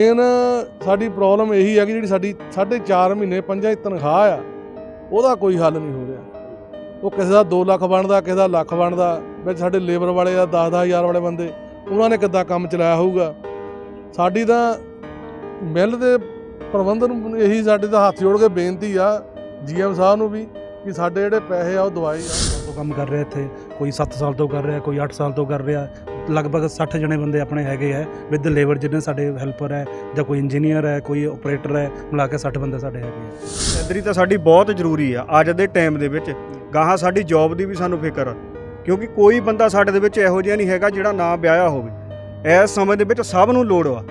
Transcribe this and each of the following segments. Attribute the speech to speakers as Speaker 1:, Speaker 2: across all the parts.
Speaker 1: Main ਸਾਡੀ problem ਇਹੀ ਹੈ ਕਿ ਜਿਹੜੀ ਸਾਡੀ 4.5 ਮਹੀਨੇ ਪੰਜਾਂ ਦੀ ਤਨਖਾਹ ਆ, ਉਹਦਾ ਕੋਈ ਹੱਲ ਨਹੀਂ ਹੋ ਰਿਹਾ। ਉਹ ਕਿਸੇ ਦਾ 2 ਲੱਖ ਬਣਦਾ, ਕਿਸੇ ਦਾ ਲੱਖ ਬਣਦਾ, ਵਿੱਚ ਸਾਡੇ ਲੇਬਰ ਵਾਲੇ ਆ 10 ਹਜ਼ਾਰ ਵਾਲੇ ਬੰਦੇ, ਉਹਨਾਂ ਨੇ ਕਿੱਦਾਂ ਕੰਮ ਚਲਾਇਆ ਹੋਊਗਾ? ਸਾਡੀ ਤਾਂ ਮਿੱਲ ਦੇ ਪ੍ਰਬੰਧਨ ਨੂੰ ਇਹੀ ਸਾਡੇ ਦਾ ਹੱਥ ਜੋੜ ਕੇ ਬੇਨਤੀ ਆ ਜੀਐਮ ਸਾਹਿਬ ਨੂੰ ਵੀ, ਕਿ ਸਾਡੇ ਜਿਹੜੇ ਪੈਸੇ ਆ ਉਹ ਦਵਾਈ ਆ
Speaker 2: ਤੋਂ ਕੰਮ ਕਰ ਰਿਹਾ ਇੱਥੇ, ਕੋਈ 7 ਸਾਲ ਤੋਂ ਕਰ ਰਿਹਾ, ਕੋਈ 8 ਸਾਲ ਤੋਂ ਕਰ ਰਿਹਾ ਲਗਭਗ 60 ਜਣੇ ਬੰਦੇ ਆਪਣੇ ਹੈਗੇ ਹੈ ਵਿਦ ਲੇਬਰ ਜਿਹਨੇ ਸਾਡੇ ਹੈਲਪਰ ਹੈ ਜਾਂ ਕੋਈ ਇੰਜੀਨੀਅਰ ਹੈ ਕੋਈ ਆਪਰੇਟਰ ਹੈ ਮਿਲਾ ਕੇ 60 ਬੰਦੇ ਸਾਡੇ ਹੈਗੇ ਹੈ
Speaker 3: ਸੈਲਰੀ ਤਾਂ ਸਾਡੀ ਬਹੁਤ ਜ਼ਰੂਰੀ ਆ ਅੱਜ ਦੇ ਟਾਈਮ ਦੇ ਵਿੱਚ। ਗਾਹਾਂ ਸਾਡੀ ਜੌਬ ਦੀ ਵੀ ਸਾਨੂੰ ਫਿਕਰ ਆ ਕਿਉਂਕਿ ਕੋਈ ਬੰਦਾ ਸਾਡੇ ਦੇ ਵਿੱਚ ਇਹੋ ਜਿਹਾ ਨਹੀਂ ਹੈਗਾ ਜਿਹੜਾ ਨਾ ਵਿਆਹਿਆ ਹੋਵੇ। ਇਸ ਸਮੇਂ ਦੇ ਵਿੱਚ ਸਭ ਨੂੰ ਲੋੜ ਆ।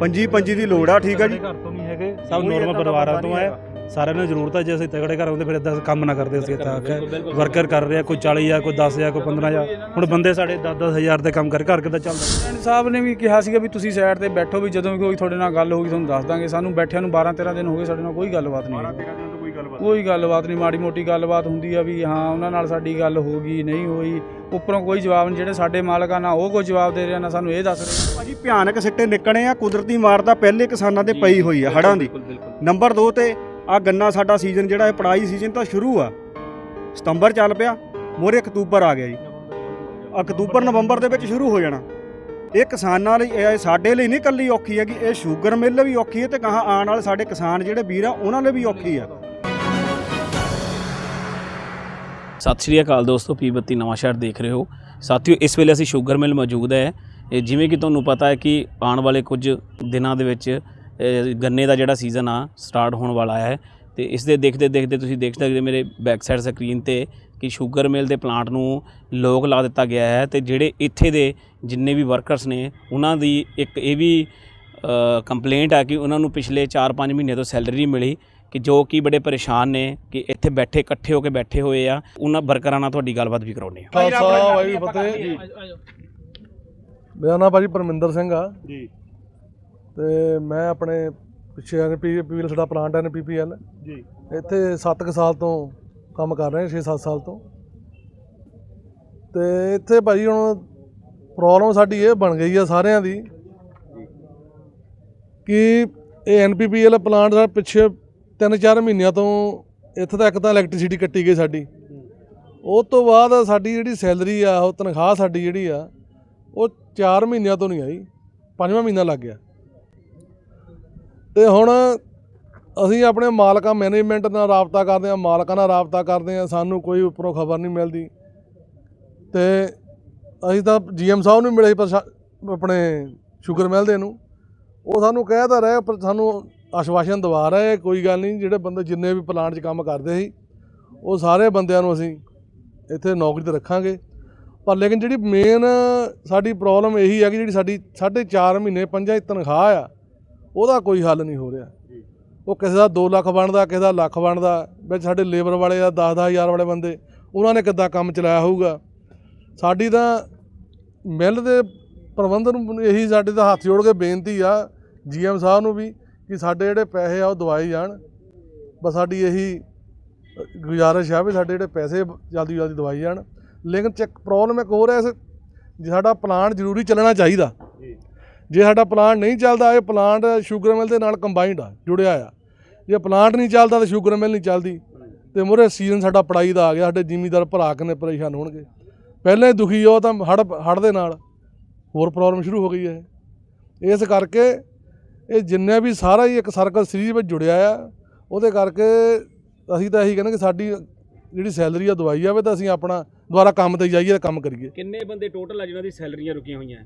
Speaker 3: ਪੰਜੀ ਪੰਜੀ ਦੀ ਲੋੜ ਆ ਠੀਕ ਆ ਜੀ।
Speaker 2: ਘਰ ਤੋਂ ਨਹੀਂ ਹੈਗੇ ਸਭ ਨੋਰਮਲ ਪਰਿਵਾਰਾਂ ਤੋਂ ਹੈ ਸਾਰਿਆਂ ਨੂੰ ਜ਼ਰੂਰਤ ਹੈ ਜੇ ਅਸੀਂ ਤਗੜੇ ਘਰ ਹੁੰਦੇ ਫਿਰ ਇਦਾਂ ਕੰਮ ਨਾ ਕਰਦੇ ਅਸੀਂ ਇੱਥੇ ਆ ਕੇ। ਵਰਕਰ ਕਰ ਰਿਹਾ ਕੋਈ 40 ਆ ਕੋਈ 10 ਆ ਕੋਈ 15 ਆ ਹੁਣ ਬੰਦੇ ਸਾਡੇ 10 ਹਜ਼ਾਰ ਦੇ ਕੰਮ ਕਰ ਘਰ ਕਿੱਦਾਂ ਚੱਲਦਾ?
Speaker 4: ਸੈਣ ਸਾਹਿਬ ਨੇ ਵੀ ਕਿਹਾ ਸੀਗਾ ਵੀ ਤੁਸੀਂ ਸਾਈਡ ਤੇ ਬੈਠੋ ਵੀ ਜਦੋਂ ਵੀ ਕੋਈ ਤੁਹਾਡੇ ਨਾਲ ਗੱਲ ਹੋਊਗੀ ਤੁਹਾਨੂੰ ਦੱਸ ਦਾਂਗੇ। ਸਾਨੂੰ ਬੈਠਿਆਂ ਨੂੰ 12 13 ਦਿਨ ਹੋ ਗਏ ਸਾਡੇ ਨਾਲ ਕੋਈ ਗੱਲਬਾਤ ਨਹੀਂ ਹੋਈ।
Speaker 3: ਕੋਈ ਗੱਲਬਾਤ
Speaker 4: ਕੋਈ ਗੱਲਬਾਤ ਨਹੀਂ ਮਾੜੀ ਮੋਟੀ ਗੱਲਬਾਤ ਹੁੰਦੀ ਆ ਵੀ ਹਾਂ ਉਹਨਾਂ ਨਾਲ ਸਾਡੀ ਗੱਲ ਹੋ ਗਈ ਨਹੀਂ ਹੋਈ। ਉੱਪਰੋਂ ਕੋਈ ਜਵਾਬ ਨਹੀਂ ਜਿਹੜੇ ਸਾਡੇ ਮਾਲਕ ਆ ਨਾ ਉਹ ਕੋਈ ਜਵਾਬ ਦੇ ਰਿਹਾ ਨਾ ਸਾਨੂੰ ਇਹ ਦੱਸ ਰਹੇ।
Speaker 3: ਭਾਜੀ ਭਿਆਨਕ ਸਿੱਟੇ ਨਿਕਣੇ ਆ ਕੁਦਰਤੀ ਮਾਰ ਤਾਂ ਪਹਿਲੇ ਕਿਸਾਨਾਂ ਦੇ ਪਈ ਹੋਈ ਆ ਹੜਾਂ ਦੀ। ਨੰਬਰ 2 ਤੇ ਆ ਗੰਨਾ ਸਾਡਾ ਸੀਜ਼ਨ ਜਿਹੜਾ ਇਹ ਪੜਾਈ ਸੀਜ਼ਨ ਤਾਂ ਸ਼ੁਰੂ ਆ। ਸਤੰਬਰ ਚੱਲ ਪਿਆ ਮੋਰੇ ਅਕਤੂਬਰ ਆ ਗਿਆ ਜੀ। ਅਕਤੂਬਰ, ਨਵੰਬਰ ਦੇ ਵਿੱਚ ਸ਼ੁਰੂ ਹੋ ਜਾਣਾ। ਇਹ ਕਿਸਾਨਾਂ ਲਈ, ਇਹ ਸਾਡੇ ਲਈ ਨਹੀਂ ਕੱਲੀ ਔਖੀ ਹੈ ਕਿ ਇਹ ਸ਼ੂਗਰ ਮਿੱਲ ਵੀ ਔਖੀ ਹੈ ਤੇ ਕਹਾਂ ਆਉਣ ਵਾਲੇ ਸਾਡੇ ਕਿਸਾਨ ਜਿਹੜੇ ਵੀਰ ਆ, ਉਹਨਾਂ ਲਈ ਵੀ ਔਖੀ ਆ।
Speaker 5: ਸਤਿ ਸ਼੍ਰੀ ਅਕਾਲ ਦੋਸਤੋ ਪੀਬਤੀ ਨਵਾਂ ਸ਼ਹਿਰ ਦੇਖ ਰਹੇ ਹੋ। ਸਾਥੀਓ, ਇਸ ਵੇਲੇ ਅਸੀਂ ਸ਼ੂਗਰ ਮਿਲ ਮੌਜੂਦ ਹੈ। ਇਹ ਜਿਵੇਂ ਕਿ ਤੁਹਾਨੂੰ ਪਤਾ ਹੈ ਕਿ ਆਉਣ ਵਾਲੇ ਕੁਝ ਦਿਨਾਂ ਦੇ ਵਿੱਚ ਗੰਨੇ ਦਾ ਜਿਹੜਾ ਸੀਜ਼ਨ ਆ ਸਟਾਰਟ ਹੋਣ ਵਾਲਾ ਹੈ ਤੇ ਇਸ ਦੇ ਦੇਖਦੇ ਦੇਖਦੇ ਤੁਸੀਂ ਦੇਖ ਸਕਦੇ ਹੋ ਮੇਰੇ ਬੈਕ ਸਾਈਡ ਸਕਰੀਨ ਤੇ ਕਿ ਸ਼ੂਗਰ ਮਿਲ ਦੇ ਪਲਾਂਟ ਨੂੰ ਲੋਕ ਲਾ ਦਿੱਤਾ ਗਿਆ ਹੈ ਤੇ ਜਿਹੜੇ ਇੱਥੇ ਦੇ ਜਿੰਨੇ ਵੀ ਵਰਕਰਸ ਨੇ ਉਹਨਾਂ ਦੀ ਇੱਕ ਇਹ ਵੀ ਕੰਪਲੇਂਟ ਆ ਕਿ ਉਹਨਾਂ ਨੂੰ ਪਿਛਲੇ 4-5 ਮਹੀਨੇ ਤੋਂ ਸੈਲਰੀ ਨਹੀਂ ਮਿਲੀ ਕਿ ਜੋ ਕਿ ਬੜੇ ਪਰੇਸ਼ਾਨ ਨੇ ਕਿ ਇੱਥੇ ਬੈਠੇ ਇਕੱਠੇ ਹੋ ਕੇ ਬੈਠੇ ਹੋਏ ਆ ਉਹਨਾਂ ਵਰਕਰਾਂ ਨਾਲ ਤੁਹਾਡੀ ਗੱਲਬਾਤ ਵੀ ਕਰਾਉਣੀ ਆ
Speaker 1: ਖਾਲਸਾ ਵਾਹਿਗੁਰੂ ਫਤਿਹ ਮੇਰਾ ਨਾਮ ਭਾਜੀ ਪਰਮਿੰਦਰ ਸਿੰਘ ਆ।
Speaker 3: ਜੀ।
Speaker 1: ਤੇ ਮੈਂ ਆਪਣੇ ਪਿੱਛੇ ਐਨ ਪੀਪੀਐਲ ਸਾਡਾ ਪਲਾਂਟ ਐਨ ਪੀਪੀਐਲ
Speaker 3: ਜੀ।
Speaker 1: ਇੱਥੇ 7 ਕੁ ਸਾਲ ਤੋਂ ਕੰਮ ਕਰ ਰਹੇ 6-7 ਸਾਲ ਤੋਂ। ਤੇ ਇੱਥੇ ਭਾਜੀ ਹੁਣ ਪ੍ਰੋਬਲਮ ਸਾਡੀ ਇਹ ਬਣ ਗਈ ਆ ਸਾਰਿਆਂ ਦੀ ਕਿ ਇਹ ਐਨਪੀਪੀਐਲ ਪਲਾਂਟ ਦਾ ਪਿੱਛੇ 3-4 ਮਹੀਨਿਆਂ ਤੋਂ ਇੱਥੇ ਤਾਂ ਇੱਕ ਤਾਂ ਇਲੈਕਟ੍ਰਿਸਿਟੀ ਕੱਟੀ ਗਈ ਸਾਡੀ। ਉਹ ਤੋਂ ਬਾਅਦ ਸਾਡੀ ਜਿਹੜੀ ਸੈਲਰੀ ਆ ਉਹ ਤਨਖਾਹ ਸਾਡੀ ਜਿਹੜੀ ਆ ਉਹ 4 ਮਹੀਨਿਆਂ ਤੋਂ ਨਹੀਂ ਆਈ ਪੰਜਵਾਂ ਮਹੀਨਾ ਲੱਗ ਗਿਆ। ਤੇ ਹੁਣ ਅਸੀਂ ਆਪਣੇ ਮਾਲਕਾਂ ਮੈਨੇਜਮੈਂਟ ਨਾਲ ਰਾਬਤਾ ਕਰਦੇ ਹਾਂ, ਮਾਲਕਾਂ ਨਾਲ ਰਾਬਤਾ ਕਰਦੇ ਹਾਂ, ਸਾਨੂੰ ਕੋਈ ਉੱਪਰੋਂ ਖਬਰ ਨਹੀਂ ਮਿਲਦੀ। ਤੇ ਅਸੀਂ ਤਾਂ ਜੀਐਮ ਸਾਹਿਬ ਨੂੰ ਮਿਲੇ ਸੀ ਪ੍ਰਸ਼ਾ- ਆਪਣੇ ਸ਼ੂਗਰ ਮਿਲ ਦੇ ਨੂੰ। ਉਹ ਸਾਨੂੰ ਕਹਿ ਤਾਂ ਰਹੇ, ਪਰ ਸਾਨੂੰ ਆਸ਼ਵਾਸਨ ਦਵਾ ਰਹੇ, ਕੋਈ ਗੱਲ ਨਹੀਂ, ਜਿਹੜੇ ਬੰਦੇ ਜਿੰਨੇ ਵੀ ਪਲਾਂਟ 'ਚ ਕੰਮ ਕਰਦੇ ਸੀ, ਉਹ ਸਾਰੇ ਬੰਦਿਆਂ ਨੂੰ ਅਸੀਂ ਇੱਥੇ ਨੌਕਰੀ ਤੇ ਰੱਖਾਂਗੇ। ਪਰ ਲੇਕਿਨ ਜਿਹੜੀ ਮੇਨ ਸਾਡੀ ਪ੍ਰੋਬਲਮ ਇਹੀ ਹੈ ਕਿ ਜਿਹੜੀ ਸਾਡੀ 4.5 ਮਹੀਨੇ ਪੰਜਾਂ ਦੀ ਤਨਖਾਹ ਆ ਉਹਦਾ ਕੋਈ ਹੱਲ ਨਹੀਂ ਹੋ ਰਿਹਾ। ਉਹ ਕਿਸੇ ਦਾ 2 ਲੱਖ ਬਣਦਾ ਕਿਸੇ ਦਾ ਲੱਖ ਬਣਦਾ। ਵਿੱਚ ਸਾਡੇ ਲੇਬਰ ਵਾਲੇ ਆ 10 ਹਜ਼ਾਰ ਵਾਲੇ ਬੰਦੇ ਉਹਨਾਂ ਨੇ ਕਿੱਦਾਂ ਕੰਮ ਚਲਾਇਆ ਹੋਊਗਾ? ਸਾਡੀ ਤਾਂ ਮਿੱਲ ਦੇ ਪ੍ਰਬੰਧਨ ਨੂੰ ਇਹੀ ਸਾਡੇ ਦਾ ਹੱਥ ਜੋੜ ਕੇ ਬੇਨਤੀ ਆ ਜੀਐਮ ਸਾਹਿਬ ਨੂੰ ਵੀ ਕਿ ਸਾਡੇ ਜਿਹੜੇ ਪੈਸੇ ਆ ਉਹ ਦਵਾਈ ਜਾਣ। ਬਸ ਸਾਡੀ ਇਹੀ ਗੁਜ਼ਾਰਿਸ਼ ਆ ਵੀ ਸਾਡੇ ਜਿਹੜੇ ਪੈਸੇ ਜਲਦੀ ਜਲਦੀ ਦਵਾਈ ਜਾਣ। ਲੇਕਿਨ ਚੈੱਕ ਪ੍ਰੋਬਲਮ ਇੱਕ ਹੋਰ ਹੈ ਸਾਡਾ ਪਲਾਂਟ ਜ਼ਰੂਰੀ ਚੱਲਣਾ ਚਾਹੀਦਾ। ਜੇ। ਜੇ ਸਾਡਾ ਪਲਾਂਟ ਨਹੀਂ ਚੱਲਦਾ, ਇਹ ਪਲਾਂਟ ਸ਼ੂਗਰ ਮਿਲ ਦੇ ਨਾਲ ਕੰਬਾਈਨਡ ਆ, ਜੁੜਿਆ ਆ। ਜੇ ਪਲਾਂਟ ਨਹੀਂ ਚੱਲਦਾ ਤਾਂ ਸ਼ੂਗਰ ਮਿਲ ਨਹੀਂ ਚੱਲਦੀ। ਤੇ ਮੁਰੇ ਸੀਜ਼ਨ ਸਾਡਾ ਪੜਾਈ ਦਾ ਆ ਗਿਆ, ਸਾਡੇ ਜ਼ਿਮੀਦਾਰ ਭਰਾ ਕਿੰਨੇ ਪਰੇਸ਼ਾਨ ਹੋਣਗੇ। ਪਹਿਲਾਂ ਹੀ ਦੁਖੀ ਉਹ ਤਾਂ ਹੜ ਹੜ ਦੇ ਨਾਲ। ਹੋਰ ਪ੍ਰੋਬਲਮ ਸ਼ੁਰੂ ਹੋ ਗਈ ਹੈ ਇਸ ਕਰਕੇ ਇਹ ਜਿੰਨੇ ਵੀ ਸਾਰਾ ਹੀ ਇੱਕ ਸਰਕਲ ਸੀਰੀਜ਼ ਵਿੱਚ ਜੁੜਿਆ ਆ, ਉਹਦੇ ਕਰਕੇ ਅਸੀਂ ਤਾਂ ਇਹੀ ਕਹਿੰਦੇ ਕਿ ਸਾਡੀ ਜਿਹੜੀ ਸੈਲਰੀ ਆ ਦਵਾਈ ਜਾਵੇ ਤਾਂ ਅਸੀਂ ਆਪਣਾ ਦੁਬਾਰਾ ਕੰਮ ਤੇ ਜਾਈਏ ਤੇ ਕੰਮ ਕਰੀਏ।
Speaker 5: ਕਿੰਨੇ ਬੰਦੇ ਟੋਟਲ ਆ ਜਿਨ੍ਹਾਂ ਦੀ ਸੈਲਰੀਆਂ ਰੁਕੀਆਂ ਹੋਈਆਂ?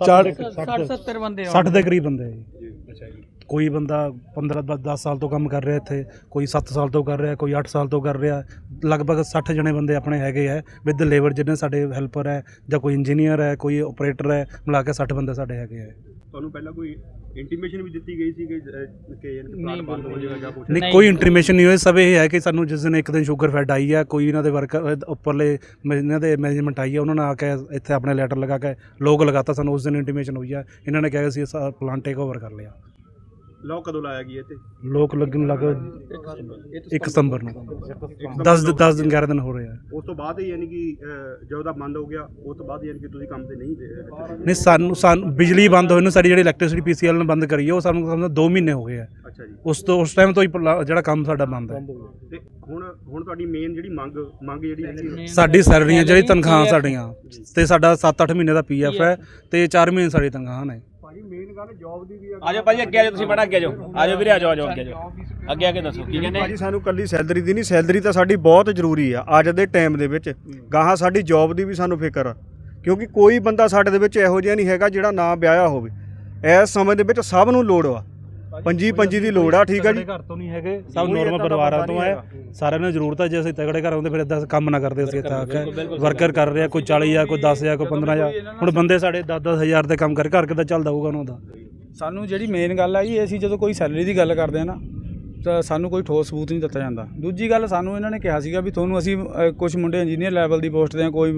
Speaker 1: ਚਾਰ
Speaker 4: 60 70 ਬੰਦੇ
Speaker 2: 60 ਦੇ ਕਰੀਬ ਬੰਦੇ ਜੀ। ਕੋਈ ਬੰਦਾ 15 10 ਸਾਲ ਤੋਂ ਕੰਮ ਕਰ ਰਿਹਾ ਇੱਥੇ ਕੋਈ 7 ਸਾਲ ਤੋਂ ਕਰ ਰਿਹਾ ਕੋਈ 8 ਸਾਲ ਤੋਂ ਕਰ ਰਿਹਾ ਲਗਭਗ 60 ਜਣੇ ਬੰਦੇ ਆਪਣੇ ਹੈਗੇ ਹੈ ਵਿਦ ਲੇਬਰ ਜਿਹਨੇ ਸਾਡੇ ਹੈਲਪਰ ਹੈ ਜਾਂ ਕੋਈ ਇੰਜੀਨੀਅਰ ਹੈ ਕੋਈ ਆਪਰੇਟਰ ਹੈ ਮਿਲਾ ਕੇ 60 ਬੰਦੇ ਸਾਡੇ ਹੈਗੇ ਹੈ
Speaker 3: ਤੁਹਾਨੂੰ ਪਹਿਲਾਂ ਕੋਈ ਇੰਟੀਮੇਸ਼ਨ ਵੀ ਦਿੱਤੀ ਗਈ ਸੀ ਕਿ ਕਿ ਪਲਾਂਟ ਬੰਦ ਹੋ ਜਾਏਗਾ ਜਾਂ ਕੁਝ
Speaker 2: ਨਹੀਂ ਕੋਈ ਇੰਟੀਮੇਸ਼ਨ ਨਹੀਂ ਹੋਈ। ਸਭ ਇਹ ਹੈ ਕਿ ਸਾਨੂੰ ਜਿਸ ਦਿਨ ਇੱਕ ਦਿਨ ਸ਼ੂਗਰ ਫੈਡ ਆਈ ਹੈ ਕੋਈ ਇਹਨਾਂ ਦੇ ਵਰਕਰ ਉੱਪਰਲੇ ਮ- ਇਹਨਾਂ ਦੇ ਮੈਨੇਜਮੈਂਟ ਆਈ ਹੈ ਉਹਨਾਂ ਨੇ ਆ ਕੇ ਇੱਥੇ ਆਪਣੇ ਲੈਟਰ ਲਗਾ ਕੇ ਲੋਕ ਲਗਾਤਾ ਸਾਨੂੰ ਉਸ ਦਿਨ ਇੰਟੀਮੇਸ਼ਨ ਹੋਈ ਹੈ ਇਹਨਾਂ ਨੇ ਕਿਹਾ ਕਿ ਅਸੀਂ ਪਲਾਂਟ ਟੇਕ ਓਵਰ ਕਰ ਲਿਆ।
Speaker 3: ਲੋ ਕਦੋਂ ਲਾਇਆ ਗਿਆ ਤੇ
Speaker 2: ਲੋਕ ਲੱਗਣ ਲੱਗ 1 ਸਤੰਬਰ ਨੂੰ। 10 10 ਦਿਨ 11 ਦਿਨ ਹੋ ਰਹੇ
Speaker 3: ਉਸ ਤੋਂ ਬਾਅਦ ਹੀ ਯਾਨੀ ਕਿ ਜਦੋਂ ਦਾ ਬੰਦ ਹੋ ਗਿਆ ਉਸ ਤੋਂ ਬਾਅਦ ਯਾਨੀ ਕਿ ਤੁਸੀਂ ਕੰਮ ਤੇ ਨਹੀਂ
Speaker 2: ਨਹੀਂ ਸਾਨੂੰ ਸਾਨੂੰ ਬਿਜਲੀ ਬੰਦ ਹੋਈ ਨੂੰ ਸਾਡੀ ਜਿਹੜੀ ਇਲੈਕਟ੍ਰਿਸਿਟੀ ਪੀਸੀਐਲ ਨੇ ਬੰਦ ਕਰੀ ਹੈ ਉਹ ਸਾਨੂੰ ਸਮਝੋ 2 ਮਹੀਨੇ ਹੋ ਗਏ ਆ।
Speaker 3: ਅੱਛਾ ਜੀ।
Speaker 2: ਉਸ ਤੋਂ ਉਸ ਟਾਈਮ ਤੋਂ ਹੀ ਪਲਾ- ਜਿਹੜਾ ਕੰਮ ਸਾਡਾ ਬੰਦ ਹੈ।
Speaker 3: ਤੇ ਹੁਣ ਹੁਣ ਤੁਹਾਡੀ ਮੇਨ ਜਿਹੜੀ ਮੰਗ ਮੰਗ ਜਿਹੜੀ ਹੈਗੀ
Speaker 2: ਸਾਡੀ ਸੈਲਰੀਆਂ ਜਿਹੜੀ ਤਨਖਾਹਾਂ ਸਾਡੀਆਂ ਤੇ ਸਾਡਾ 7-8 ਮਹੀਨੇ ਦਾ ਪੀਐਫ ਹੈ ਤੇ 4 ਮਹੀਨੇ ਸਾਡੀ ਤਨਖਾਹਾਂ ਨੇ।
Speaker 5: ਆਜੋ ਭਾਜੀ ਅੱਗੇ ਆਜੋ ਤੁਸੀਂ ਬੜਾ ਅੱਗੇ ਆਜੋ ਆਜੋ ਵੀਰੇ ਆਜੋ ਆਜੋ ਅੱਗੇ ਆਜੋ ਅੱਗੇ ਆ ਕੇ ਦੱਸੋ ਕੀ ਕਹਿੰਦੇ?
Speaker 3: ਭਾਜੀ ਸਾਨੂੰ ਕੱਲੀ ਸੈਲਰੀ ਦੀ ਨਹੀਂ ਸੈਲਰੀ ਤਾਂ ਸਾਡੀ ਬਹੁਤ ਜ਼ਰੂਰੀ ਆ ਅੱਜ ਦੇ ਟਾਈਮ ਦੇ ਵਿੱਚ। ਗਾਹਾਂ ਸਾਡੀ ਜੌਬ ਦੀ ਵੀ ਸਾਨੂੰ ਫਿਕਰ ਆ ਕਿਉਂਕਿ ਕੋਈ ਬੰਦਾ ਸਾਡੇ ਦੇ ਵਿੱਚ ਇਹੋ ਜਿਹਾ ਨਹੀਂ ਹੈਗਾ ਜਿਹੜਾ ਨਾ ਵਿਆਹਿਆ ਹੋਵੇ। ਇਸ ਸਮੇਂ ਦੇ ਵਿੱਚ ਸਭ ਨੂੰ ਲੋੜ ਆ। ਪੰਜੀ ਪੰਜੀ ਦੀ ਲੋੜ ਆ ਠੀਕ ਆ ਜੀ?
Speaker 2: ਘਰ ਤੋਂ ਨਹੀਂ ਹੈਗੇ ਸਭ
Speaker 3: ਕੋਈ
Speaker 2: ਨੋਰਮਲ ਪਰਿਵਾਰਾਂ ਤੋਂ ਹੈ। ਸਾਰਿਆਂ ਨੂੰ ਜ਼ਰੂਰਤ ਹੈ ਜੇ ਅਸੀਂ ਤਗੜੇ ਘਰ ਹੁੰਦੇ ਫਿਰ ਇਦਾਂ ਕੰਮ ਨਾ ਕਰਦੇ ਅਸੀਂ ਕੇ ਵਰਕਰ ਕਰ ਰਿਹਾ ਕੋਈ 40 ਆ ਕੋਈ 10 ਆ ਕੋਈ 15 ਆ ਹੁਣ ਬੰਦੇ ਸਾਡੇ 10-10 ਹਜ਼ਾਰ ਦੇ ਕੰਮ ਕਰ ਘਰ ਕਿੱਦਾਂ ਚੱਲਦਾ ਹੋਊਗਾ ਉਹਨਾਂ ਦਾ।
Speaker 4: ਸਾਨੂੰ ਜਿਹੜੀ ਮੇਨ ਗੱਲ ਆ ਜੀ ਅਸੀਂ ਜਦੋਂ ਕੋਈ ਸੈਲਰੀ ਦੀ ਗੱਲ ਕਰਦੇ ਆ ਨਾ ਤਾਂ ਸਾਨੂੰ ਕੋਈ ਠੋਸ ਸਬੂਤ ਨਹੀਂ ਦਿੱਤਾ ਜਾਂਦਾ। ਦੂਜੀ ਗੱਲ ਸਾਨੂੰ ਇਹਨਾਂ ਨੇ ਕਿਹਾ ਸੀਗਾ ਵੀ ਤੁਹਾਨੂੰ ਅਸੀਂ ਕੁਝ ਮੁੰਡੇ ਇੰਜੀਨੀਅਰ ਲੈਵਲ ਦੀ ਪੋਸਟ ਦੇ ਆ ਕੋਈ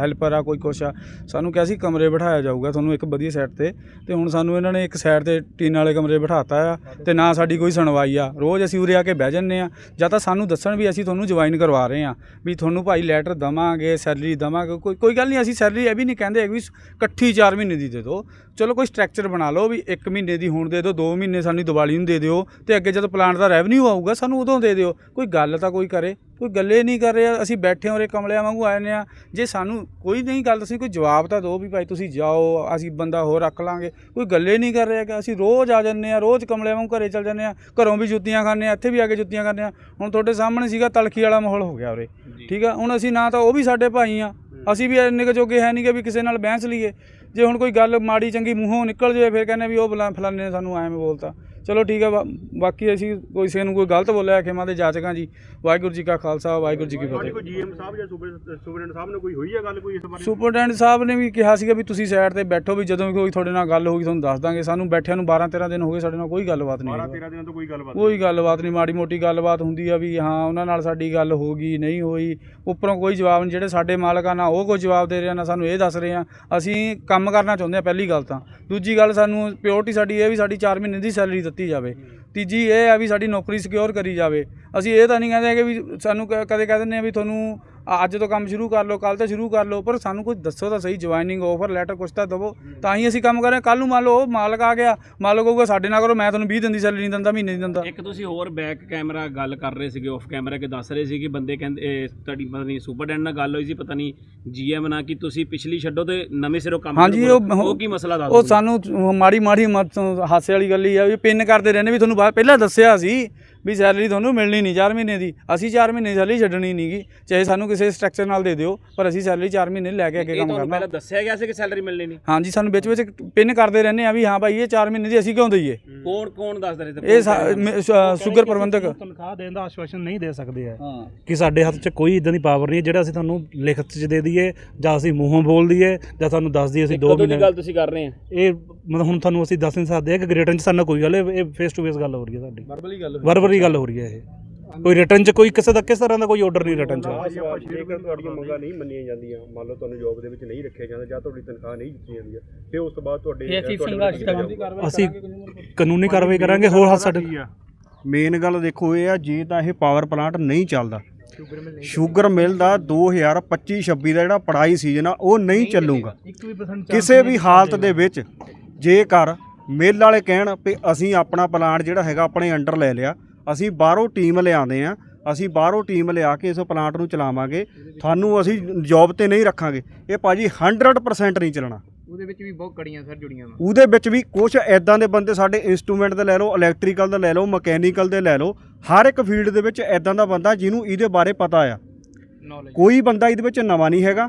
Speaker 4: ਹੈਲਪਰ ਆ, ਕੋਈ ਕੁਛ ਆ, ਸਾਨੂੰ ਕਿਹਾ ਸੀ ਕਮਰੇ ਬਿਠਾਇਆ ਜਾਊਗਾ ਤੁਹਾਨੂੰ ਇੱਕ ਵਧੀਆ ਸਾਈਡ ਤੇ। ਤੇ ਹੁਣ ਸਾਨੂੰ ਇਹਨਾਂ ਨੇ ਇੱਕ ਸਾਈਡ ਤੇ ਟੀਨ ਵਾਲੇ ਕਮਰੇ ਬਿਠਾਤਾ ਆ ਤੇ ਨਾ ਸਾਡੀ ਕੋਈ ਸੁਣਵਾਈ ਆ। ਰੋਜ਼ ਅਸੀਂ ਉਰੇ ਆ ਕੇ ਬਹਿ ਜੰਨੇ ਆ। ਜਾਂ ਤਾਂ ਸਾਨੂੰ ਦੱਸਣ ਵੀ ਅਸੀਂ ਤੁਹਾਨੂੰ ਜੁਆਇਨ ਕਰਵਾ ਰਹੇ ਆ ਵੀ ਤੁਹਾਨੂੰ ਭਾਈ ਲੈਟਰ ਦਵਾਂਗੇ ਸੈਲਰੀ ਦਵਾਂਗੇ, ਕੋਈ ਕੋਈ ਗੱਲ ਨਹੀਂ, ਅਸੀਂ ਸੈਲਰੀ ਇਹ ਵੀ ਨਹੀਂ ਕਹਿੰਦੇ ਵੀ ਇਕੱਠੀ 4 ਮਹੀਨੇ ਦੀ ਦੇ ਦਿਓ। ਚਲੋ ਕੋਈ ਸਟਰਕਚਰ ਬਣਾ ਲਓ ਵੀ 1 ਮਹੀਨੇ ਦੀ ਹੁਣ ਦੇ ਦਿਓ 2 ਮਹੀਨੇ ਸਾਨੂੰ ਦੀਵਾਲੀ ਨੂੰ ਦੇ ਦਿਓ ਤੇ ਅੱਗੇ ਜਦੋਂ ਪਲਾਂਟ ਦਾ ਰੈਵਨਿਊ ਆਊਗਾ ਸਾਨੂੰ ਉਦੋਂ ਦੇ ਦਿਓ। ਕੋਈ ਗੱਲ ਤਾਂ ਕੋਈ ਕਰੇ ਕੋਈ ਗੱਲੇ ਨਹੀਂ ਕਰ ਰਿਹਾ ਅਸੀਂ ਬੈਠੇ ਹੋਰੇ ਕਮਲਿਆਂ ਵਾਂਗੂ ਆਏ ਨੇ ਆ। ਜੇ ਸਾਨੂੰ ਕੋਈ ਨਹੀਂ ਗੱਲ ਤੁਸੀਂ ਕੋਈ ਜਵਾਬ ਤਾਂ ਦਿਓ ਵੀ ਭਾਈ ਤੁਸੀਂ ਜਾਓ ਅਸੀਂ ਬੰਦਾ ਹੋਰ ਰੱਖ ਲਾਂਗੇ। ਕੋਈ ਗੱਲੇ ਨਹੀਂ ਕਰ ਰਿਹਾ ਕਿ ਅਸੀਂ ਰੋਜ਼ ਆ ਜੰਨੇ ਆ ਰੋਜ਼ ਕਮਲਿਆਂ ਵਾਂਗੂ ਘਰੇ ਚੱਲ ਜੰਨੇ ਆ ਘਰੋਂ ਵੀ ਜੁੱਤੀਆਂ ਖਾਂਦੇ ਆ ਇੱਥੇ ਵੀ ਆ ਕੇ ਜੁੱਤੀਆਂ ਖਾਂਦੇ ਆ ਹੁਣ ਤੁਹਾਡੇ ਸਾਹਮਣੇ ਸੀਗਾ ਤਲਖੀ ਵਾਲਾ ਮਾਹੌਲ ਹੋ ਗਿਆ ਉਰੇ। ਠੀਕ ਆ ਹੁਣ ਅਸੀਂ ਨਾ ਤਾਂ ਉਹ ਵੀ ਸਾਡੇ ਭਾਈ ਆ ਅਸੀਂ ਵੀ ਇੰਨੇ ਕੁ ਜੋਗੇ ਹੈ ਨਹੀਂ ਕਿ ਵੀ ਕਿਸੇ ਨਾਲ ਬਹਿਸ ਲਈਏ। ਜੇ ਹੁਣ ਕੋਈ ਗੱਲ ਮਾੜੀ ਚੰਗੀ ਮੂੰਹੋਂ ਨਿਕਲ ਜਾਵੇ ਫਿਰ ਕਹਿੰਦੇ ਵੀ ਉਹ ਫਲਾਣੇ ਨੇ ਸਾਨੂੰ ਐਵੇਂ ਬੋਲਤਾ। ਚਲੋ ਠੀਕ ਬਾ- ਬਾਕੀ ਅਸੀਂ ਕੋਈ ਕਿਸੇ ਨੂੰ ਕੋਈ ਗਲਤ ਬੋਲਿਆ ਖਿਮਾ ਦੇ ਜਾਚਕਾਂ ਜੀ ਵਾਹਿਗੁਰੂ ਜੀ ਕਾ ਖਾਲਸਾ ਵਾਹਿਗੁਰੂ ਜੀ ਕੀ ਫਤਿਹ।
Speaker 3: ਕੋਈ ਜੀਐਮ ਸਾਹਿਬ ਜਾਂ ਸੁਪਰਡੈਂਟ ਸਾਹਿਬ ਨੇ ਕੋਈ ਹੋਈ ਹੈ ਗੱਲ ਕੋਈ ਇਸ ਬਾਰੇ?
Speaker 4: ਸੁਪਰਡੈਂਟ ਸਾਹਿਬ ਨੇ ਵੀ ਕਿਹਾ ਸੀਗਾ ਵੀ ਤੁਸੀਂ ਸਾਈਡ ਤੇ ਬੈਠੋ ਵੀ ਜਦੋਂ ਵੀ ਕੋਈ ਤੁਹਾਡੇ ਨਾਲ ਗੱਲ ਹੋਊਗੀ ਤੁਹਾਨੂੰ ਦੱਸ ਦਾਂਗੇ। ਸਾਨੂੰ ਬੈਠਿਆਂ ਨੂੰ 12 13 ਦਿਨ ਹੋ ਗਏ ਸਾਡੇ ਨਾਲ ਕੋਈ ਗੱਲਬਾਤ ਨਹੀਂ
Speaker 3: 12
Speaker 4: ਹੋਈ।
Speaker 3: 13 ਦਿਨਾਂ ਤੋਂ ਕੋਈ ਗੱਲਬਾਤ
Speaker 4: ਕੋਈ ਗੱਲਬਾਤ ਨਹੀਂ ਮਾੜੀ ਮੋਟੀ ਗੱਲਬਾਤ ਹੁੰਦੀ ਆ ਵੀ ਹਾਂ ਉਹਨਾਂ ਨਾਲ ਸਾਡੀ ਗੱਲ ਹੋ ਗਈ ਨਹੀਂ ਹੋਈ। ਉੱਪਰੋਂ ਕੋਈ ਜਵਾਬ ਨਹੀਂ ਜਿਹੜੇ ਸਾਡੇ ਮਾਲਕ ਆ ਨਾ ਉਹ ਕੋਈ ਜਵਾਬ ਦੇ ਰਿਹਾ ਨਾ ਸਾਨੂੰ ਇਹ ਦੱਸ ਰਹੇ ਆ। ਅਸੀਂ ਕੰਮ ਕਰਨਾ ਚਾਹੁੰਦੇ ਆ ਪਹਿਲੀ ਗੱਲ ਤਾਂ। ਦੂਜੀ ਗੱਲ ਸਾਨੂੰ ਪਿਓਰਟੀ ਸਾਡੀ ਇਹ ਵੀ ਸਾਡੀ 4 ਮਹੀਨੇ ਦੀ ਸੈਲਰੀ ਦਿੱਤੀ ਜਾਵੇ। ਤੀਜੀ ਇਹ ਆ ਵੀ ਸਾਡੀ ਨੌਕਰੀ ਸਿਕਿਉਰ ਕਰੀ ਜਾਵੇ। ਅਸੀਂ ਇਹ ਤਾਂ ਨਹੀਂ ਕਹਿੰਦੇ ਕਿ ਵੀ ਸਾਨੂੰ ਕ- ਕਦੇ ਕਹਿ ਦਿੰਦੇ ਆ ਵੀ ਤੁਹਾਨੂੰ ਅੱਜ ਤੋਂ ਕੰਮ ਸ਼ੁਰੂ ਕਰ ਲਓ ਕੱਲ ਤੋਂ ਸ਼ੁਰੂ ਕਰ ਲਓ ਪਰ ਸਾਨੂੰ ਕੁਝ ਦੱਸੋ ਤਾਂ ਸਹੀ ਜੁਆਇਨਿੰਗ ਆਫਰ ਲੈਟਰ ਕੁਛ ਤਾਂ ਦਵੋ। ਤਾਂ ਹੀ ਅਸੀਂ ਕੰਮ ਕਰ ਰਹੇ ਕੱਲ ਨੂੰ ਮੰਨ ਲਓ ਉਹ ਮਾਲਕ ਆ ਗਿਆ ਮਾਲਕ ਕਹੂਗਾ ਸਾਡੇ ਨਾਲ ਕਰੋ ਮੈਂ ਤੁਹਾਨੂੰ 20 ਦਿਨ ਦੀ ਸੈਲਰੀ ਨਹੀਂ ਦਿੰਦਾ ਮਹੀਨੇ ਦੀ ਦਿੰਦਾ।
Speaker 5: ਇੱਕ ਤੁਸੀਂ ਹੋਰ ਬੈਕ ਕੈਮਰਾ ਗੱਲ ਕਰ ਰਹੇ ਸੀਗੇ ਆਫ ਕੈਮਰਾ ਕਿ ਦੱਸ ਰਹੇ ਸੀ ਕਿ ਬੰਦੇ ਕਹਿੰਦੇ ਤੁਹਾਡੀ ਪਤਾ ਨਹੀਂ ਸੁਪਰਡੈਂਟ ਨਾਲ ਗੱਲ ਹੋਈ ਸੀ ਪਤਾ ਨਹੀਂ ਜੀਐਮ ਨਾਲ ਕਿ ਤੁਸੀਂ ਪਿਛਲੀ ਛੱਡੋ ਤੇ ਨਵੇਂ ਸਿਰੋਂ ਕੰਮ
Speaker 4: ਹਾਂਜੀ, ਉਹ-
Speaker 5: ਕੀ ਮਸਲਾ ਦੱਸ
Speaker 4: ਉਹ। ਸਾਨੂੰ ਮਾੜੀ ਮਾੜੀ ਹਾਸੇ ਵਾਲੀ ਗੱਲ ਹੀ ਆ ਵੀ ਪਿੰਨ ਕਰਦੇ ਰਹਿੰਦੇ ਵੀ ਤੁਹਾਨੂੰ ਪਹਿਲਾਂ ਦੱਸਿਆ ਸੀ ਵੀ ਸੈਲਰੀ ਤੁਹਾਨੂੰ ਮਿਲਣੀ ਨਹੀਂ 4 ਮਹੀਨੇ ਦੀ। ਅਸੀਂ 4 ਮਹੀਨੇ ਸੈਲਰੀ ਛੱਡਣੀ ਨਹੀਂਗੀ। ਚਾਹੇ ਸਾਨੂੰ ਕਿਸੇ ਸਟਰਕਚਰ ਨਾਲ ਦੇ ਦਿਓ ਪਰ ਅਸੀਂ ਸੈਲਰੀ 4 ਮਹੀਨੇ ਲੈ ਕੇ ਅੱਗੇ
Speaker 5: ਇਹ
Speaker 4: ਕੰਮ
Speaker 5: ਤੁਹਾਨੂੰ
Speaker 4: ਕਰਨਾ।
Speaker 5: ਪਹਿਲਾਂ ਦੱਸਿਆ ਗਿਆ ਸੀ ਕਿ ਸੈਲਰੀ ਮਿਲਣੀ ਨਹੀਂ?
Speaker 4: ਹਾਂਜੀ ਸਾਨੂੰ ਵਿੱਚ ਵਿੱਚ ਪਿੰਨ ਕਰਦੇ ਰਹਿੰਦੇ ਆ ਵੀ ਹਾਂ ਭਾਈ ਇਹ 4 ਮਹੀਨੇ ਦੀ ਅਸੀਂ ਕਿਉਂ ਦਈਏ?
Speaker 5: ਕੌਣ ਕੌਣ ਦੱਸ ਰਹੇ? ਤੇ
Speaker 4: ਇਹ ਸ਼ੂਗਰ ਪ੍ਰਬੰਧਕ।
Speaker 2: ਤਨਖਾਹ ਦੇਣ ਦਾ ਆਸ਼ਵਾਸਨ ਨਹੀਂ ਦੇ ਸਕਦੇ ਆ। ਕਿ ਸਾਡੇ ਹੱਥ 'ਚ ਕੋਈ ਇਦਾਂ ਦੀ ਪਾਵਰ ਨਹੀਂ ਹੈ ਜਿਹੜਾ ਅਸੀਂ ਤੁਹਾਨੂੰ ਲਿਖਤ 'ਚ ਦੇ ਦਈਏ ਜਾਂ ਅਸੀਂ ਮੂੰਹੋਂ ਬੋਲ ਦਈਏ ਜਾਂ ਤੁਹਾਨੂੰ ਦੱਸ ਦਈਏ ਅਸੀਂ 2
Speaker 5: ਕਦੋਂ ਦੀ
Speaker 2: ਮਹੀਨੇ
Speaker 5: ਗੱਲ ਤੁਸੀਂ ਕਰ ਰਹੇ ਆ?
Speaker 2: ਇਹ ਮਤਲਬ ਹੁਣ ਤੁਹਾਨੂੰ ਅਸੀਂ ਦੱਸ ਨਹੀਂ ਸਕਦੇ ਕਿ ਰਿਟਰਨ 'ਚ ਸਾਨੂੰ ਕੋਈ ਗੱਲ ਇਹ ਫੇਸ ਟੂ ਫੇਸ ਗੱਲ ਹੋ ਰਹੀ ਹੈ ਸਾਡੀ।
Speaker 4: ਵਰਬਲੀ ਗੱਲ
Speaker 2: ਵਰਵਰੀ ਗੱਲ ਹੋ ਰਹੀ ਹੈ ਇਹ। ਕੋਈ ਰਿਟਰਨ 'ਚ ਕੋਈ ਕਿਸੇ ਦਾ ਕਿਸ ਤਰ੍ਹਾਂ ਦਾ ਕੋਈ ਆਰਡਰ ਨਹੀਂ ਰਿਟਰਨ 'ਚ।
Speaker 3: ਜੇਕਰ ਤੁਹਾਡੀਆਂ ਮੰਗਾਂ ਨਹੀਂ ਮੰਨੀਆਂ ਜਾਂਦੀਆਂ। ਮੰਨ ਲਓ ਤੁਹਾਨੂੰ ਜੌਬ ਦੇ ਵਿੱਚ ਨਹੀਂ ਰੱਖਿਆ ਜਾਂਦਾ ਜਾਂ ਤੁਹਾਡੀ ਤਨਖਾਹ ਨਹੀਂ ਦਿੱਤੀ ਜਾਂਦੀ ਹੈ ਤੇ ਉਸ ਤੋਂ ਬਾਅਦ ਤੁਹਾਡੇ
Speaker 2: ਅਸੀਂ ਕਾਨੂੰਨੀ ਕਾਰਵਾਈ ਕਰਾਂਗੇ ਹੋਰ ਹੱਥ ਸਾਡੇ
Speaker 3: ਮੇਨ ਗੱਲ ਦੇਖੋ ਇਹ ਆ ਜੇ ਤਾਂ ਇਹ ਪਾਵਰ ਪਲਾਂਟ ਨਹੀਂ ਚੱਲਦਾ ਸ਼ੂਗਰ ਮਿਲ ਦਾ 2025-26 ਦਾ ਜਿਹੜਾ ਪੜਾਈ ਸੀਜ਼ਨ ਆ ਉਹ ਨਹੀਂ ਚੱਲੂਗਾ। ਕਿਸੇ ਵੀ ਹਾਲਤ ਦੇ ਵਿੱਚ ਜੇਕਰ ਮਿਲ ਵਾਲੇ ਕਹਿਣ ਵੀ ਅਸੀਂ ਆਪਣਾ ਪਲਾਂਟ ਜਿਹੜਾ ਹੈਗਾ ਆਪਣੇ ਅੰਡਰ ਲੈ ਲਿਆ ਅਸੀਂ ਬਾਹਰੋਂ ਟੀਮ ਲਿਆਉਂਦੇ ਆ ਅਸੀਂ ਬਾਹਰੋਂ ਟੀਮ ਲਿਆ ਕੇ ਇਸ ਪਲਾਂਟ ਨੂੰ ਚਲਾਵਾਂਗੇ ਤੁਹਾਨੂੰ ਅਸੀਂ ਜੌਬ ਤੇ ਨਹੀਂ ਰੱਖਾਂਗੇ। ਇਹ ਭਾਜੀ 100% ਨਹੀਂ ਚੱਲਣਾ।
Speaker 6: ਉਹਦੇ ਵਿੱਚ ਵੀ ਬਹੁਤ ਕੜੀਆਂ ਸਰ ਜੁੜੀਆਂ ਵਾ।
Speaker 3: ਉਹਦੇ ਵਿੱਚ ਵੀ ਕੁਝ ਐਦਾਂ ਦੇ ਬੰਦੇ ਸਾਡੇ ਇਨਸਟਰੂਮੈਂਟ ਦੇ ਲੈ ਲਓ ਇਲੈਕਟ੍ਰੀਕਲ ਦੇ ਲੈ ਲਓ ਮਕੈਨੀਕਲ ਦੇ ਲੈ ਲਓ ਹਰ ਇੱਕ ਫੀਲਡ ਦੇ ਵਿੱਚ ਐਦਾਂ ਦਾ ਬੰਦਾ ਜਿਹਨੂੰ ਇਹਦੇ ਬਾਰੇ ਪਤਾ ਆ। ਕੋਈ ਬੰਦਾ ਇਹਦੇ ਵਿੱਚ ਨਵਾਂ ਨਹੀਂ ਹੈਗਾ।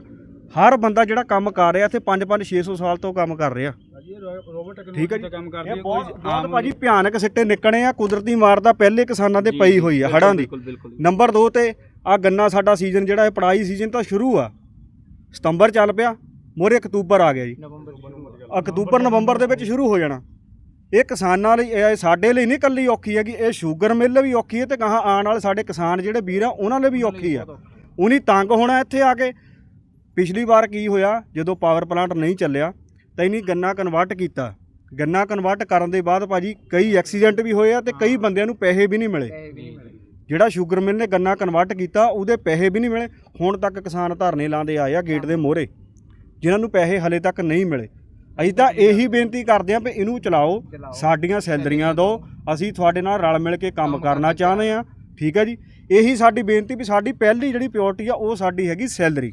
Speaker 3: ਹਰ ਬੰਦਾ ਜਿਹੜਾ ਕੰਮ ਕਰ ਰਿਹਾ ਇੱਥੇ 5-5 600 ਸਾਲ ਤੋਂ ਕੰਮ ਕਰ ਰਿਹਾ।
Speaker 4: ਰੋਬੋਟ
Speaker 3: ਠੀਕ ਹੈ ਜੀ।
Speaker 4: ਕੰਮ ਕਰਦੀ
Speaker 3: ਇਹ ਬਹੁਤ
Speaker 4: ਕੋਈ
Speaker 3: ਬਹੁਤ ਭਾਜੀ ਭਿਆਨਕ ਸਿੱਟੇ ਨਿਕਣੇ ਆ ਕੁਦਰਤੀ ਮਾਰ ਦਾ ਪਹਿਲੇ ਕਿਸਾਨਾਂ ਦੇ ਪਈ ਹੋਈ ਆ ਹੜਾਂ ਦੀ।
Speaker 5: ਬਿਲਕੁਲ ਬਿਲਕੁਲ।
Speaker 3: ਨੰਬਰ 2 ਤੇ ਆ ਗੰਨਾ ਸਾਡਾ ਸੀਜ਼ਨ ਜਿਹੜਾ ਇਹ ਪੜਾਈ ਸੀਜ਼ਨ ਤਾਂ ਸ਼ੁਰੂ ਆ। ਸਤੰਬਰ ਚੱਲ ਪਿਆ ਮੋਰੇ ਅਕਤੂਬਰ ਆ ਗਿਆ ਜੀ।
Speaker 6: ਨਵੰਬਰ
Speaker 3: ਅਕਤੂਬਰ ਨਵੰਬਰ ਦੇ ਵਿੱਚ ਸ਼ੁਰੂ ਹੋ ਜਾਣਾ। ਇਹ ਕਿਸਾਨਾਂ ਲਈ ਇਹ ਸਾਡੇ ਲਈ ਨਹੀਂ ਕੱਲੀ ਔਖੀ ਹੈਗੀ ਇਹ ਸ਼ੂਗਰ ਮਿੱਲ ਵੀ ਔਖੀ ਹੈ ਤੇ ਕਹਾਂ ਆਉਣ ਵਾਲੇ ਸਾਡੇ ਕਿਸਾਨ ਜਿਹੜੇ ਵੀਰ ਆ ਉਹਨਾਂ ਲਈ ਵੀ ਔਖੀ ਆ। ਉਨੀ ਤੰਗ ਹੋਣਾ ਇੱਥੇ ਆ ਕੇ। ਪਿਛਲੀ ਵਾਰ ਕੀ ਹੋਇਆ ਜਦੋਂ ਪਾਵਰ ਪਲਾਂਟ ਨਹੀਂ ਚੱਲਿਆ ਤਾਂ ਇਹਨੀ ਗੰਨਾ ਕਨਵਰਟ ਕੀਤਾ। ਗੰਨਾ ਕਨਵਰਟ ਕਰਨ ਦੇ ਬਾਅਦ ਭਾਜੀ ਕਈ ਐਕਸੀਡੈਂਟ ਵੀ ਹੋਏ ਆ ਤੇ ਕਈ ਬੰਦਿਆਂ ਨੂੰ ਪੈਸੇ ਵੀ ਨਹੀਂ ਮਿਲੇ। ਜਿਹੜਾ ਸ਼ੂਗਰ ਮਿਲ। ਨੇ ਗੰਨਾ ਕਨਵਰਟ ਕੀਤਾ ਉਹਦੇ ਪੈਸੇ ਵੀ ਨਹੀਂ ਮਿਲੇ। ਹੁਣ ਤੱਕ ਕਿਸਾਨ ਧਰਨੇ ਲਾਉਂਦੇ ਆਏ ਆ ਗੇਟ ਦੇ ਮੋਹਰੇ ਜਿਨ੍ਹਾਂ ਨੂੰ ਪੈਸੇ ਹਲੇ ਤੱਕ ਨਹੀਂ ਮਿਲੇ। ਅਸੀਂ ਤਾਂ ਇਹੀ ਬੇਨਤੀ ਕਰਦੇ ਹਾਂ ਵੀ ਇਹਨੂੰ ਚਲਾਓ। ਸਾਡੀਆਂ ਸੈਲਰੀਆਂ ਦਿਓ। ਅਸੀਂ ਤੁਹਾਡੇ ਨਾਲ ਰਲ ਮਿਲ ਕੇ ਕੰਮ ਕਰਨਾ ਚਾਹੁੰਦੇ ਆ। ਠੀਕ ਹੈ ਜੀ? ਇਹੀ ਸਾਡੀ ਬੇਨਤੀ ਵੀ ਸਾਡੀ ਪਹਿਲੀ ਜਿਹੜੀ ਪਿਓਰਟੀ ਆ ਉਹ ਸਾਡੀ ਹੈਗੀ ਸੈਲਰੀ।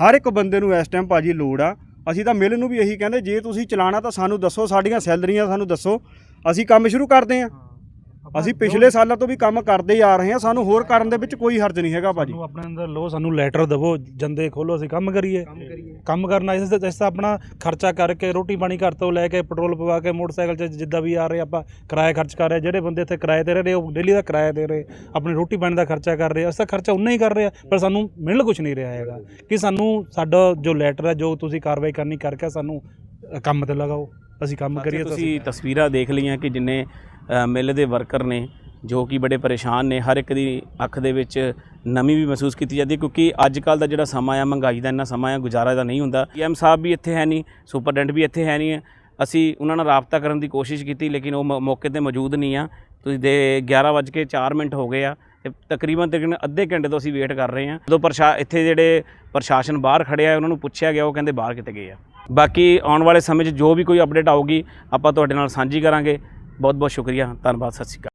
Speaker 3: ਹਰ ਇੱਕ ਬੰਦੇ ਨੂੰ ਇਸ ਟਾਈਮ ਭਾਜੀ ਲੋੜ ਆ ਅਸੀਂ ਤਾਂ ਮਿਲ ਨੂੰ ਵੀ ਇਹੀ ਕਹਿੰਦੇ, ਜੇ ਤੁਸੀਂ ਚਲਾਣਾ ਤਾਂ ਸਾਨੂੰ ਦੱਸੋ, ਸਾਡੀਆਂ ਸੈਲਰੀਆਂ ਸਾਨੂੰ ਦੱਸੋ, ਅਸੀਂ ਕੰਮ ਸ਼ੁਰੂ ਕਰਦੇ ਹਾਂ। ਅਸੀਂ ਪਿਛਲੇ ਸਾਲਾਂ ਤੋਂ ਵੀ ਕੰਮ ਕਰਦੇ ਹੀ ਆ ਰਹੇ ਹਾਂ ਸਾਨੂੰ ਹੋਰ ਕਰਨ ਦੇ ਵਿੱਚ ਕੋਈ ਹਰਜ ਨਹੀਂ ਹੈਗਾ ਭਾਜੀ।
Speaker 2: ਸਾਨੂੰ ਆਪਣੇ ਅੰਦਰ ਲੋ ਸਾਨੂੰ ਲੈਟਰ ਦਵੋ ਜੰਦੇ ਖੋਲੋ ਅਸੀਂ ਕੰਮ ਕਰੀਏ।
Speaker 6: ਕੰਮ ਕਰੀਏ।
Speaker 2: ਕੰਮ ਕਰਨਾ ਇਸ ਇਸ ਤਰ੍ਹਾਂ ਆਪਣਾ ਖਰਚਾ ਕਰਕੇ ਰੋਟੀ ਪਾਣੀ ਘਰ ਤੋਂ ਲੈ ਕੇ ਪੈਟਰੋਲ ਪਵਾ ਕੇ ਮੋਟਰਸਾਈਕਲ 'ਚ ਜਿੱਦਾਂ ਵੀ ਆ ਰਹੇ ਆਪਾਂ ਕਿਰਾਇਆ ਖਰਚ ਕਰ ਰਹੇ ਜਿਹੜੇ ਬੰਦੇ ਇੱਥੇ ਕਿਰਾਏ ਤੇ ਰਹਿ ਰਹੇ ਉਹ ਡੇਲੀ ਦਾ ਕਿਰਾਇਆ ਦੇ ਰਹੇ ਆਪਣੀ ਰੋਟੀ ਪਾਣੀ ਦਾ ਖਰਚਾ ਕਰ ਰਹੇ ਅਸੀਂ ਤਾਂ ਖਰਚਾ ਉਨਾ ਹੀ ਕਰ ਰਹੇ ਆ ਪਰ ਸਾਨੂੰ ਮਿਲ ਕੁਝ ਨਹੀਂ ਰਿਹਾ ਹੈਗਾ। ਕਿ ਸਾਨੂੰ ਸਾਡਾ ਜੋ ਲੈਟਰ ਹੈ ਜੋ ਤੁਸੀਂ ਕਾਰਵਾਈ ਕਰਨੀ ਕਰਕੇ ਸਾਨੂੰ ਕੰਮ ਤੇ ਲਗਾਓ। ਅਸੀਂ ਕੰਮ ਕਰੀਏ
Speaker 5: ਤੁਸੀਂ ਤਸਵੀਰਾਂ ਦੇਖ ਲਈਆਂ ਕਿ ਜਿੰਨੇ ਮਿੱਲ ਦੇ ਵਰਕਰ ਨੇ, ਜੋ ਕਿ ਬੜੇ ਪਰੇਸ਼ਾਨ ਨੇ, ਹਰ ਇੱਕ ਦੀ ਅੱਖ ਦੇ ਵਿੱਚ ਨਮੀ ਵੀ ਮਹਿਸੂਸ ਕੀਤੀ ਜਾਂਦੀ ਕਿਉਂਕਿ ਅੱਜ ਕੱਲ ਦਾ ਜਿਹੜਾ ਸਮਾਂ ਆ, ਮਹਿੰਗਾਈ ਦਾ ਇੰਨਾ ਸਮਾਂ ਆ, ਗੁਜ਼ਾਰਾ ਦਾ ਨਹੀਂ ਹੁੰਦਾ। ਐਮ ਸਾਹਿਬ ਵੀ ਇੱਥੇ ਹੈ ਨਹੀਂ, ਸੁਪਰਡੈਂਟ ਵੀ ਇੱਥੇ ਹੈ ਨਹੀਂ ਹੈ ਅਸੀਂ ਉਹਨਾਂ ਨਾਲ ਰਾਬਤਾ ਕਰਨ ਦੀ ਕੋਸ਼ਿਸ਼ ਕੀਤੀ, ਲੇਕਿਨ ਉਹ ਮ- ਮੌਕੇ ਤੇ ਮੌਜੂਦ ਨਹੀਂ ਆ। ਤੁਸੀਂ ਦੇ 11:04 ਮਿੰਟ ਹੋ ਗਏ ਆ, ਤੇ ਤਕਰੀਬਨ ਤਕਰੀਬਨ ਅੱਧੇ ਘੰਟੇ ਤੋਂ ਅਸੀਂ ਵੇਟ ਕਰ ਰਹੇ ਹਾਂ ਜਦੋਂ ਪ੍ਰਸ਼ਾ, ਇੱਥੇ ਜਿਹੜੇ ਪ੍ਰਸ਼ਾਸਨ ਬਾਹਰ ਖੜਿਆ ਉਹਨਾਂ ਨੂੰ ਪੁੱਛਿਆ ਗਿਆ, ਉਹ ਕਹਿੰਦੇ ਬਾਹਰ ਕਿਤੇ ਗਏ ਆ। ਬਾਕੀ ਆਉਣ ਵਾਲੇ ਸਮੇਂ 'ਚ ਜੋ ਵੀ ਕੋਈ ਅਪਡੇਟ ਆਊਗੀ, ਆਪਾਂ ਤੁਹਾਡੇ ਨਾਲ ਸਾਂਝੀ ਕਰਾਂਗੇ। ਬਹੁਤ ਬਹੁਤ ਸ਼ੁਕਰੀਆ ਧੰਨਵਾਦ ਸਤਿ ਸ਼੍ਰੀ ਅਕਾਲ।